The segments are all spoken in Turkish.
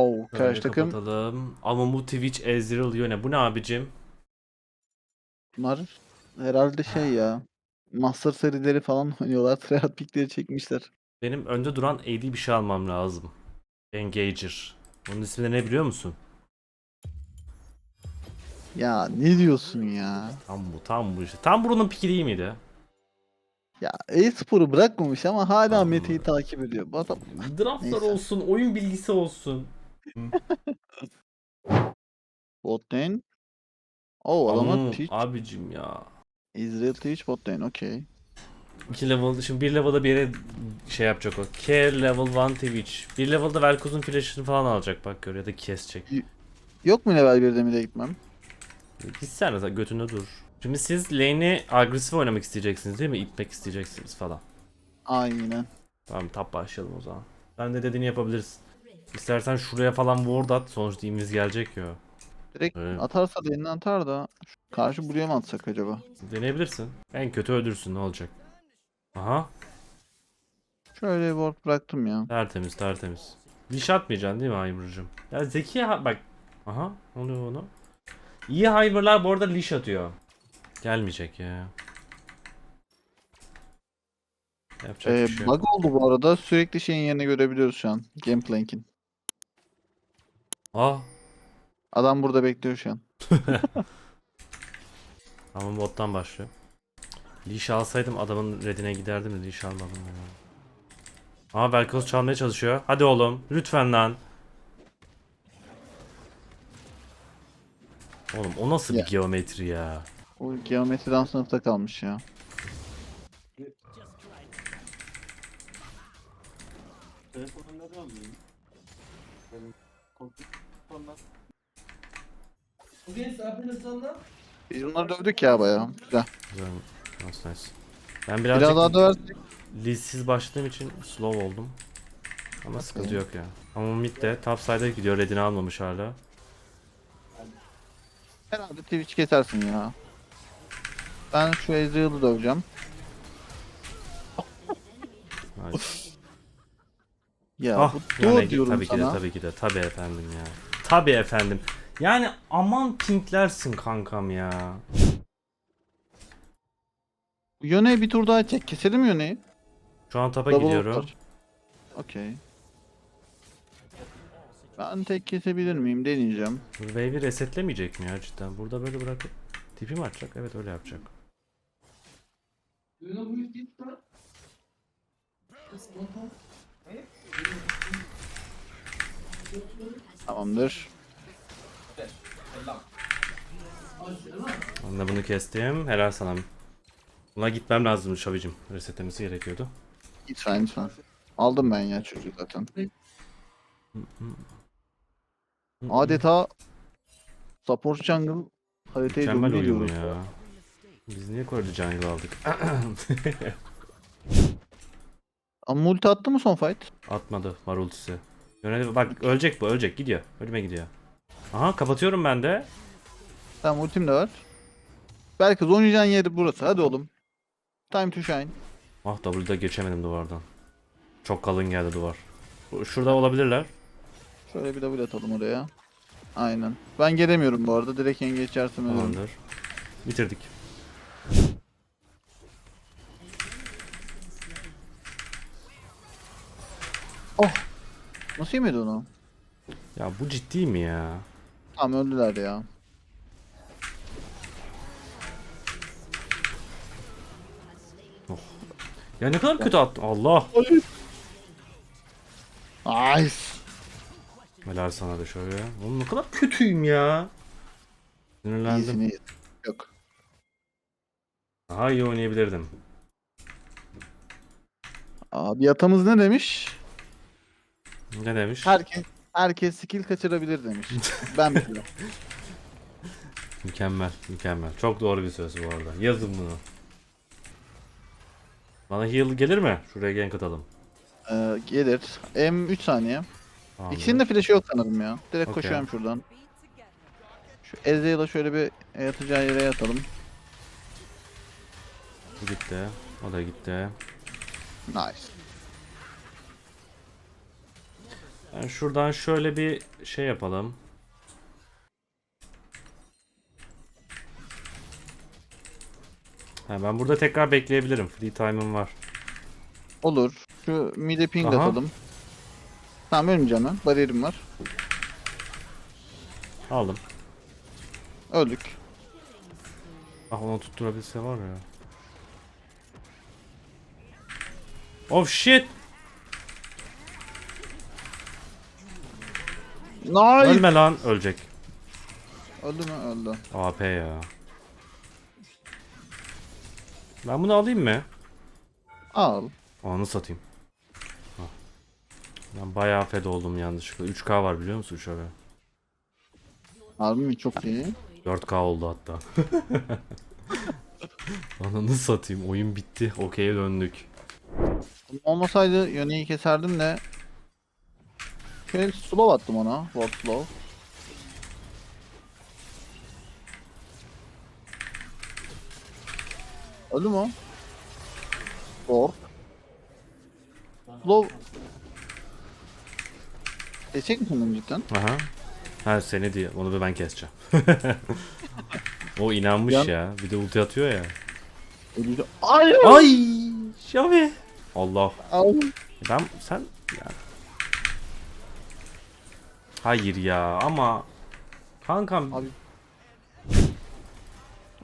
Oo Şöyle karşı takım kapatalım. Ama bu Twitch Ezreal Yone. Bu ne abicim? bunlar herhalde şey ya. Master serileri falan oynuyorlar. Tryout pickleri çekmişler. Benim önde duran AD bir şey almam lazım. Engager. Onun ismi ne biliyor musun? Ya ne diyorsun ya? Tam bu, tam bu işte. Tam bunun piki değil miydi? Ya e-sporu bırakmamış ama hala. Mete'yi takip ediyor. Bu adam Draftlar olsun, oyun bilgisi olsun. bot lane. Oo adamlar Ama Twitch. abicim ya. Israel Twitch bot lane okey. 2 level, şimdi 1 level'da bir yere şey yapacak o. Care level 1 Twitch. 1 level'da Velkoz'un flash'ını falan alacak bak gör ya da kesecek. Yok mu level 1'de mi de gitmem? Gitsene zaten götünde dur. Şimdi siz lane'i agresif oynamak isteyeceksiniz değil mi? İtmek isteyeceksiniz falan. Aynen. Tamam tap başlayalım o zaman. Sen de dediğini yapabiliriz. İstersen şuraya falan ward at. Sonuçta imiz gelecek ya. Direkt Evet. atarsa lane'ini atar da şu karşı buraya mı atsak acaba? Deneyebilirsin. En kötü öldürsün ne olacak. Aha. Şöyle bir ward bıraktım ya. Tertemiz tertemiz. Diş atmayacaksın değil mi Hymer'cığım? Ya zeki ha- bak. Aha. Ne oluyor onu? İyi Hymer'lar bu arada leash atıyor. Gelmeyecek ya. Yapacak Ee, bir şey yok. bug oldu bu arada. Sürekli şeyin yerini görebiliyoruz şu an. Gameplank'in. Ah. Adam burada bekliyor şu an. Ama bottan başlıyor. Leash alsaydım adamın redine giderdim de leash almadım ya. Ama Velkos çalmaya çalışıyor. Hadi oğlum. Lütfen lan. Oğlum o nasıl Ya. bir geometri ya? O geometriden sınıfta kalmış ya. Biz bunları dövdük ya bayağı. Güzel. Güzel. Nice nice. Ben Biraz birazcık daha döversek. leadsiz başladığım için slow oldum. Ama sıkıntı yok ya. Ama mid de top side'a gidiyor. Redini almamış hala. Herhalde Twitch kesersin ya. Ben şu Ezreal'ı döveceğim. Nice. Ya ah, bu yani doğru diyorum tabii ki de sana. tabii ki de. Tabii efendim ya. Tabii efendim. Yani aman pinklersin kankam ya. Yone'yi bir tur daha çek. Keselim Yone'yi. Şu an tapa Double gidiyorum. Okey. Ben tek kesebilir miyim? Deneyeceğim. Wave'i resetlemeyecek mi ya cidden? Burada böyle bırakıp tipi mi atacak? Evet öyle yapacak. Tamamdır. Ben de bunu kestim. Helal sana. Buna gitmem lazım Şavicim. Resetlemesi gerekiyordu. Lütfen lütfen. Aldım ben ya çocuğu zaten. Adeta support jungle haritayı Mükemmel domine oyun ediyoruz. ya. Biz niye Koreli jungle aldık? Ama multi attı mı son fight? Atmadı var ultisi. Yönel bak ölecek bu ölecek gidiyor. Ölüme gidiyor. Aha kapatıyorum ben de. Tamam ultim de var. Belki oynayacağın yeri burası. Hadi oğlum. Time to shine. Ah W'da geçemedim duvardan. Çok kalın geldi duvar. Şurada olabilirler. Şöyle bir double atalım oraya. Aynen. Ben gelemiyorum bu arada. Direkt yenge ölürüm. Tamamdır. Bitirdik. Nasıl yemedi onu? Ya bu ciddi mi ya? Tamam öldüler ya. Ya ne kadar kötü attı. Allah. Nice. Helal sana da şöyle. Oğlum ne kadar kötüyüm ya. Sinirlendim. İyisini yok. Daha iyi oynayabilirdim. Abi yatamız ne demiş? Ne demiş? Herkes herkes skill kaçırabilir demiş. ben biliyorum. Mükemmel, mükemmel. Çok doğru bir söz bu arada. Yazın bunu. Bana heal gelir mi? Şuraya gank atalım. Ee, gelir. M 3 saniye. Tamamdır. İkisinin de flash'ı yok sanırım ya. Direkt Okey. koşuyorum şuradan. Şu Ezreal'a şöyle bir yatacağı yere yatalım. Bu gitti. O da gitti. Nice. Ben şuradan şöyle bir şey yapalım. Ha, ben burada tekrar bekleyebilirim. Free time'ım var. Olur. Şu mide ping Aha. atalım. Tamam ölmeyeceğim ben. Bariyerim var. Aldım. Öldük. Ah onu tutturabilse var ya. Oh shit. Nice. Ölme lan. Ölecek. Öldü mü? Öldü. AP ya. Ben bunu alayım mı? Al. Anı satayım. Hah. Ben bayağı fed oldum yanlışlıkla. 3K var biliyor musun şöyle? Harbi mi? Çok iyi. 4K oldu hatta. Ananı satayım. Oyun bitti. Okey'e döndük. Olmasaydı Yone'yi keserdim de Şöyle slow attım ona. Ward slow. Öldü mü o? Ward. Slow. Kesecek misin bunu cidden? Aha. Ha seni diye. Onu da ben keseceğim. o inanmış Yan- ya. Bir de ulti atıyor ya. Ölücü. Ay! Ay! Şavi. Allah. Ay! Ben sen ya. Hayır ya ama kankam Abi.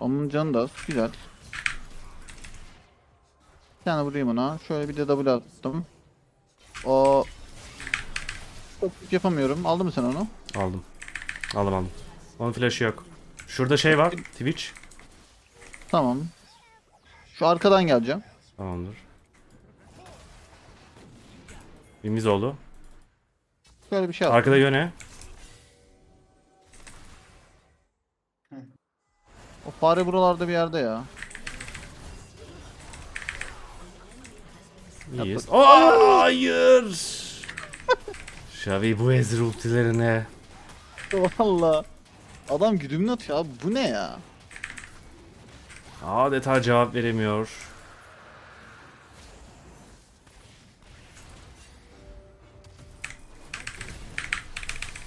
Onun canı da az. Güzel. Bir tane vurayım ona. Şöyle bir de double attım. O çok yapamıyorum. Aldın mı sen onu? aldım. Aldım aldım. Onun flash'ı yok. Şurada şey var. Twitch. Tamam. Şu arkadan geleceğim. Tamamdır. Bimiz oldu. Şöyle bir şey attım. Arkada yöne. O fare buralarda bir yerde ya. İyiyiz. Aa, hayır. Şavi bu ezir ultilerine. Valla. Adam güdümünü atıyor abi. Bu ne ya? Adeta cevap veremiyor.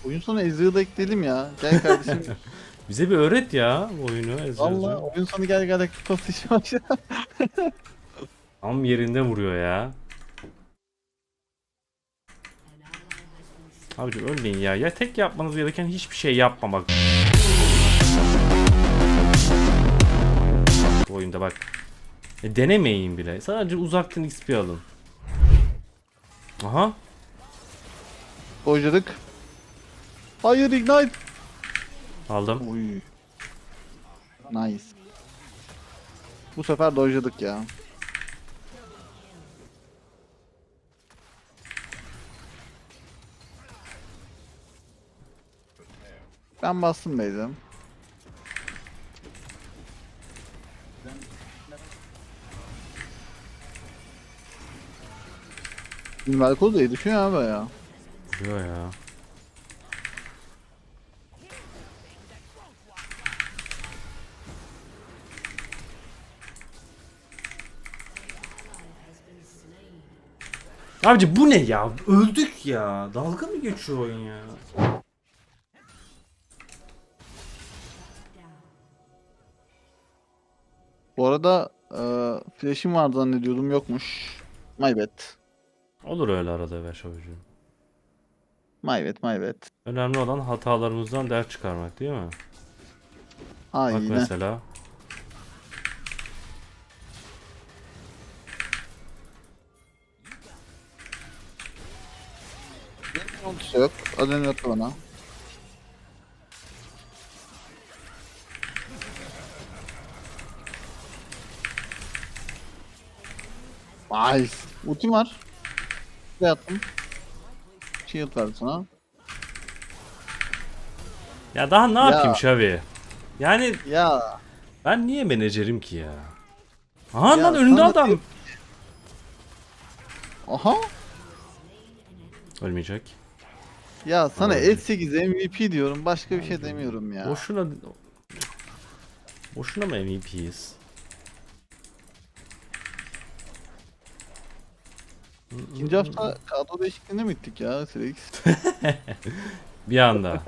Oyun sonu Ezreal'ı da ekleyelim ya. Gel kardeşim. Bize bir öğret ya oyunu Valla Ezreal'cığım. oyun sonu gel gel dakika işi başla. Tam yerinde vuruyor ya. Abicim ölmeyin ya. Ya tek yapmanız gereken hiçbir şey yapmamak. Bu oyunda bak. E, denemeyin bile. Sadece uzaktan XP alın. Aha. Dojladık. Hayır ignite. Aldım. Oy. Nice. Bu sefer dojladık ya. Ben bastım Beyzem. Melkol da iyi düşüyor abi ya. Vuruyor ya. Abici bu ne ya? Öldük ya. Dalga mı geçiyor oyun ya? Bu arada e, flash'im vardı zannediyordum yokmuş. My bad. Olur öyle arada be şavucuğum. My bad, my bad. Önemli olan hatalarımızdan ders çıkarmak değil mi? Bak Aynen. mesela. Ultisi yok. Adını attı bana. Nice. Ultim var. Ne attım? Shield verdi sana. Ya daha ne Ya. yapayım Şavi? Yani Ya. ben niye menajerim ki ya? Aha Ya lan önünde sana adam. tek- Aha. Ölmeyecek. Ya sana Abi. S8 MVP diyorum. Başka bir şey demiyorum ya. Boşuna Boşuna mı MVP'yiz? İkinci hafta kadro değişikliğine mi gittik ya Sirix? Bir anda.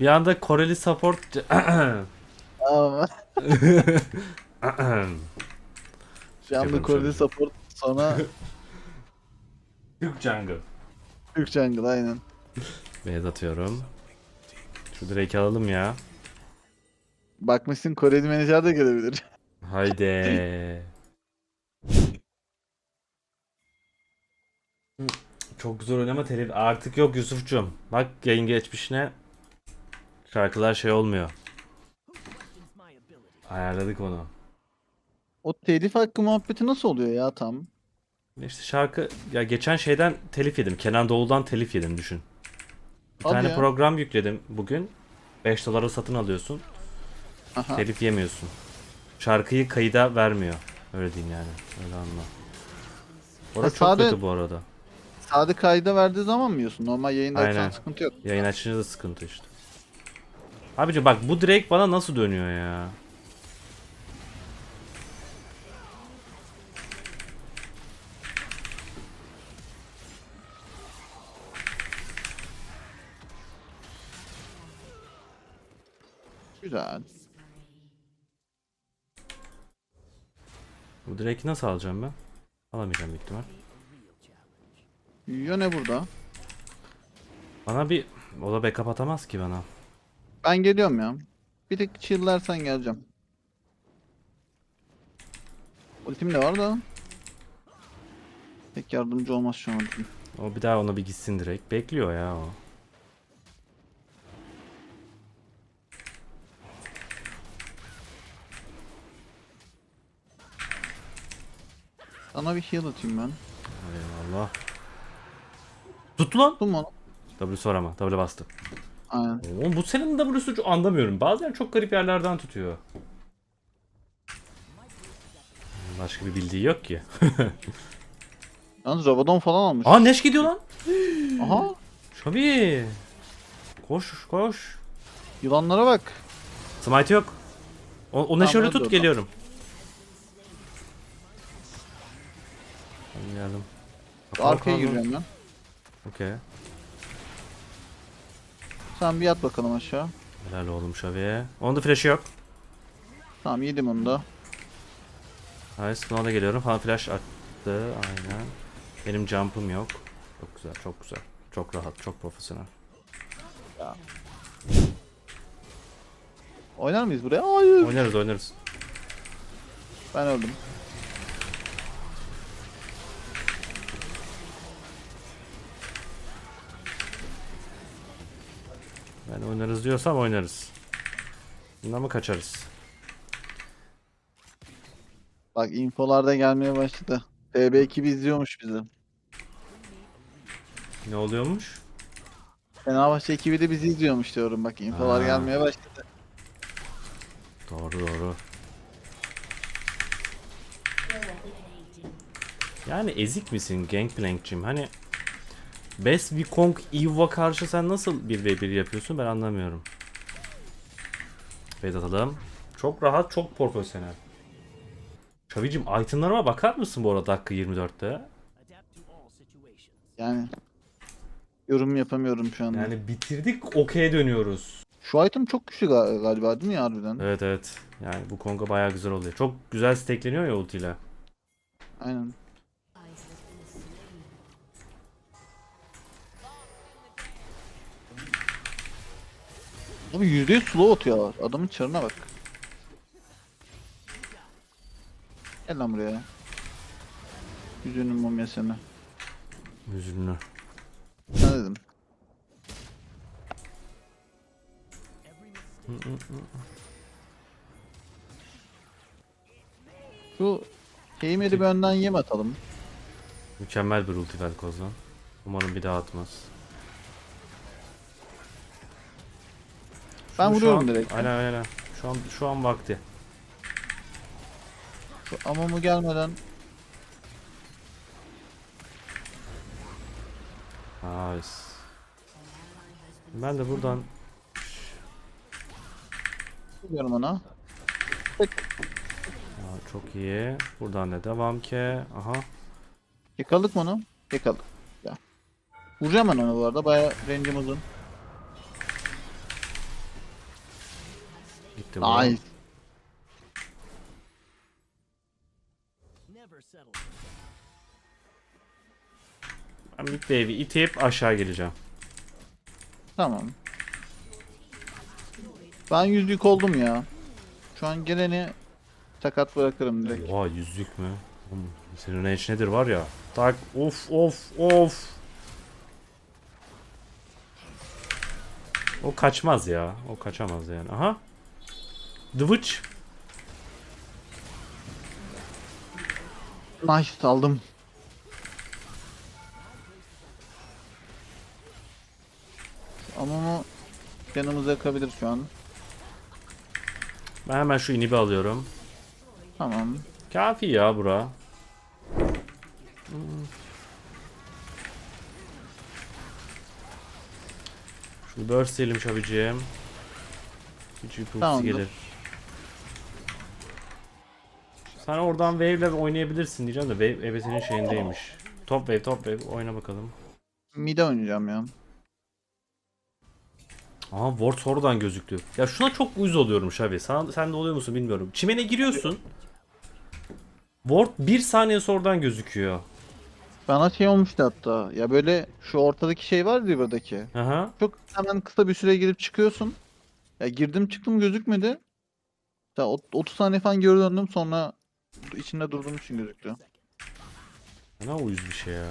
bir anda Koreli support şu anda Koreli support sonra Türk jungle. Türk jungle aynen. Beyaz atıyorum. Şu direkt alalım ya. Bakmışsın Koreli menajer de gelebilir. Haydi. Çok güzel oynama telif artık yok Yusuf'cum. Bak yayın geçmişine şarkılar şey olmuyor. Ayarladık onu. O telif hakkı muhabbeti nasıl oluyor ya tam? İşte şarkı ya geçen şeyden telif yedim. Kenan Doğulu'dan telif yedim düşün. Bir Hadi tane ya. program yükledim bugün. 5 dolara satın alıyorsun. Aha. Telif yemiyorsun. Şarkıyı kayıda vermiyor. Öyle diyeyim yani. Öyle anla. Orada çok sade- kötü bu arada. Sade kayda verdiği zaman mı yiyorsun? Normal yayındaysan Aynen. sıkıntı yok. Yayın açınca da sıkıntı işte. Abici bak bu direkt bana nasıl dönüyor ya? Güzel. Bu direkti nasıl alacağım ben? Alamayacağım büyük ihtimal. Yöne burada. Bana bir... O da backup atamaz ki bana. Ben geliyorum ya. Bir tek chill'lersen geleceğim. Ultim de var da. Pek yardımcı olmaz şu an ultim. O bir daha ona bir gitsin direkt. Bekliyor ya o. Sana bir heal atayım ben. Eyvallah. Tuttu lan. Tuttum onu. W sonra ama. W bastı. Aynen. Oğlum bu senin W'su anlamıyorum. Bazen çok garip yerlerden tutuyor. Başka bir bildiği yok ki. Yalnız Rabadon falan almış. Aa Neş gidiyor lan. Aha. Şabi. Koş koş. Yılanlara bak. Smite yok. O, o Neş'i öyle tut geliyorum. Geldim. Arkaya giriyorum ben. Okey. Sen bir yat bakalım aşağı. Helal oğlum Şabi'ye. Onun da flash'ı yok. Tamam yedim onu da. Nice. Buna da geliyorum. Falan flash attı. Aynen. Benim jump'ım yok. Çok güzel, çok güzel. Çok rahat, çok profesyonel. Oynar mıyız buraya? Hayır. Oynarız, oynarız. Ben öldüm. Ben oynarız diyorsam oynarız. Bundan mı kaçarız? Bak infolar da gelmeye başladı. TB ekibi izliyormuş bizi. Ne oluyormuş? Fenerbahçe ekibi de bizi izliyormuş diyorum. Bak infolar Ha. gelmeye başladı. Doğru doğru. Yani ezik misin Gangplank'cim? Hani Best Wukong Ewa karşı sen nasıl 1v1 yapıyorsun ben anlamıyorum. Beyt atalım. Çok rahat, çok profesyonel. Çavicim itemlarıma bakar mısın bu arada dakika 24'te? Yani yorum yapamıyorum şu anda. Yani bitirdik okey'e dönüyoruz. Şu item çok güçlü ga- galiba değil mi ya harbiden? Evet evet. Yani bu konga bayağı güzel oluyor. Çok güzel stackleniyor ya ultiyle. Aynen. Abi %100 slow atıyor. Adamın çarına bak. Gel lan buraya. Yüzünün mumyasını. Üzünlü. Ne dedim? Şu Heimer'i bir önden yem atalım. Mükemmel bir ulti Velkoz'dan. Umarım bir daha atmaz. Ben Şu- şu vuruyorum an- direkt. Aynen aynen. Şu an şu an vakti. Şu Amumu gelmeden Nice. Ben de buradan vuruyorum ona. Tık. Aa, çok iyi. Buradan da devam ki. Aha. Yakaladık mı onu? Yakaladık. Ya. Vuracağım ben onu bu arada. Baya range'im uzun. Gitti bu. Nice. Ben mid wave'i itip aşağı geleceğim. Tamam. Ben yüzlük oldum ya. Şu an geleni sakat bırakırım direkt. Oha yüzlük mü? Oğlum, Senin range nedir var ya? Tak of of of. O kaçmaz ya. O kaçamaz yani. Aha. Witch. Nice aldım. Ama onu canımız yakabilir şu an. Ben hemen şu inibi alıyorum. Tamam. Kafi ya bura. Şunu burst diyelim Şabiciğim. Hiç bir gelir. Sen oradan wave ile oynayabilirsin diyeceğim de wave ebesinin şeyindeymiş. Top wave top wave oyna bakalım. Mid'e oynayacağım ya. Aha Ward sonradan gözüktü. Ya şuna çok uyuz oluyorum Şabi. Sen, sen de oluyor musun bilmiyorum. Çimene giriyorsun. Ward bir saniye sonradan gözüküyor. Bana şey olmuştu hatta. Ya böyle şu ortadaki şey var ya buradaki. Aha. Çok hemen kısa bir süre girip çıkıyorsun. Ya girdim çıktım gözükmedi. Ya ot- 30 saniye falan geri döndüm sonra içinde durduğum için gözüktü. Ne uyuz bir şey ya.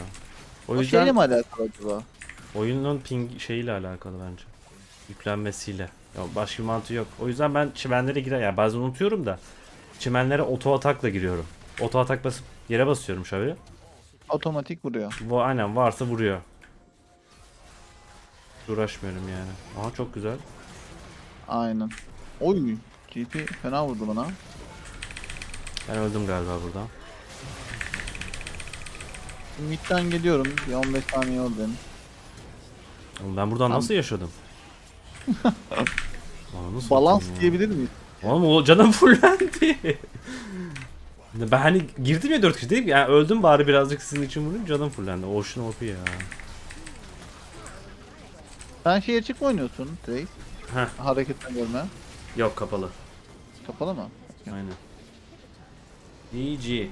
O O yüzden şeyle mi alakalı acaba? oyunun ping şeyiyle alakalı bence. Yüklenmesiyle. Ya başka bir mantığı yok. O yüzden ben çimenlere girer. Ya bazen unutuyorum da çimenlere oto atakla giriyorum. Oto atak basıp yere basıyorum şabi. Otomatik vuruyor. Bu aynen varsa vuruyor. Hiç Uğraşmıyorum yani. Aha çok güzel. Aynen. Oy. GP fena vurdu bana. Ben öldüm galiba burada. Mid'den geliyorum. Bir 15 saniye oldu benim. Oğlum ben buradan Tamam. nasıl yaşadım? Aa, nasıl Balans ya? diyebilir miyiz? Oğlum o canım fullendi. ben hani girdim ya 4 kişi dedim ki yani öldüm bari birazcık sizin için vurayım canım fullendi. Ocean OP ya. Sen şey açık mı oynuyorsun direkt? Heh. Hareketten görme. Yok kapalı. Kapalı mı? Aynen. Entendi.